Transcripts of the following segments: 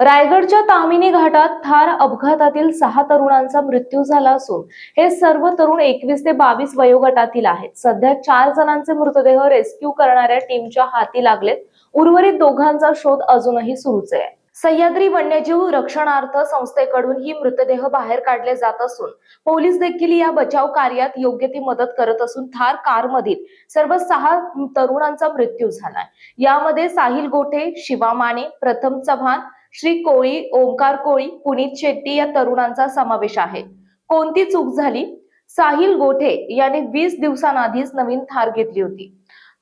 रायगडच्या तामिनी घाटात थार अपघातातील सहा तरुणांचा मृत्यू झाला असून हे सर्व तरुण एकवीस ते बावीस वयोगटातील आहेत. सध्या चार जणांचे मृतदेह रेस्क्यू करणाऱ्या टीमच्या हाती लागलेत. उर्वरित दोघांचा शोध अजूनही सुरूच आहे. सह्याद्री वन्यजीव रक्षणार्थ संस्थेकडून ही मृतदेह बाहेर काढले जात असून पोलीस देखील या बचाव कार्यात योग्य ती मदत करत असून थार कारमधील सर्व सहा तरुणांचा मृत्यू झालाय. यामध्ये साहिल गोठे शिवा माने प्रथम चव्हाण श्री कोळी ओंकार कोळी पुनीत शेट्टी या तरुणांचा समावेश आहे. कोणती चूक झाली? साहिल गोठे याने वीस दिवसांआधीच नवीन थार घेतली होती.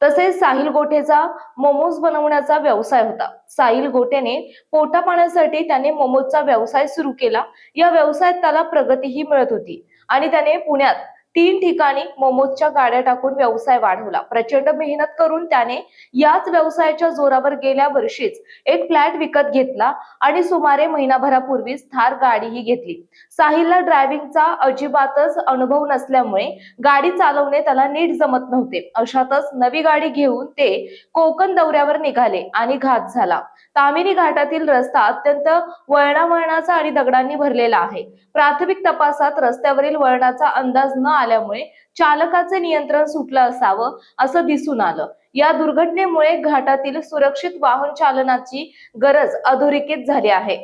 तसेच साहिल गोठेचा मोमोज बनवण्याचा व्यवसाय होता. साहिल गोठेने पोटा पाण्यासाठी त्याने मोमोजचा व्यवसाय सुरू केला. या व्यवसायात त्याला प्रगतीही मिळत होती आणि त्याने पुण्यात तीन ठिकाणी मोमोजच्या गाड्या टाकून व्यवसाय वाढवला. प्रचंड मेहनत करून त्याने याच व्यवसायाच्या जोरावर गेल्या वर्षीच एक फ्लॅट विकत घेतला आणि सुमारे महिनाभरापूर्वीच थार गाडीही घेतली. साहिलला ड्रायव्हिंगचा अजिबातच अनुभव नसल्यामुळे गाडी चालवणे त्याला नीट जमत नव्हते. अशातच नवी गाडी घेऊन ते कोकण दौऱ्यावर निघाले आणि घात झाला. तामिनी घाटातील रस्ता अत्यंत वळणावळणाचा आणि दगडांनी भरलेला आहे. प्राथमिक तपासात रस्त्यावरील वळणाचा अंदाज न आल्यामुळे चालकाचे नियंत्रण सुटलं असावं असं दिसून आलं. या दुर्घटनेमुळे घाटातील सुरक्षित वाहन चालनाची गरज अधोरेखित झाली आहे.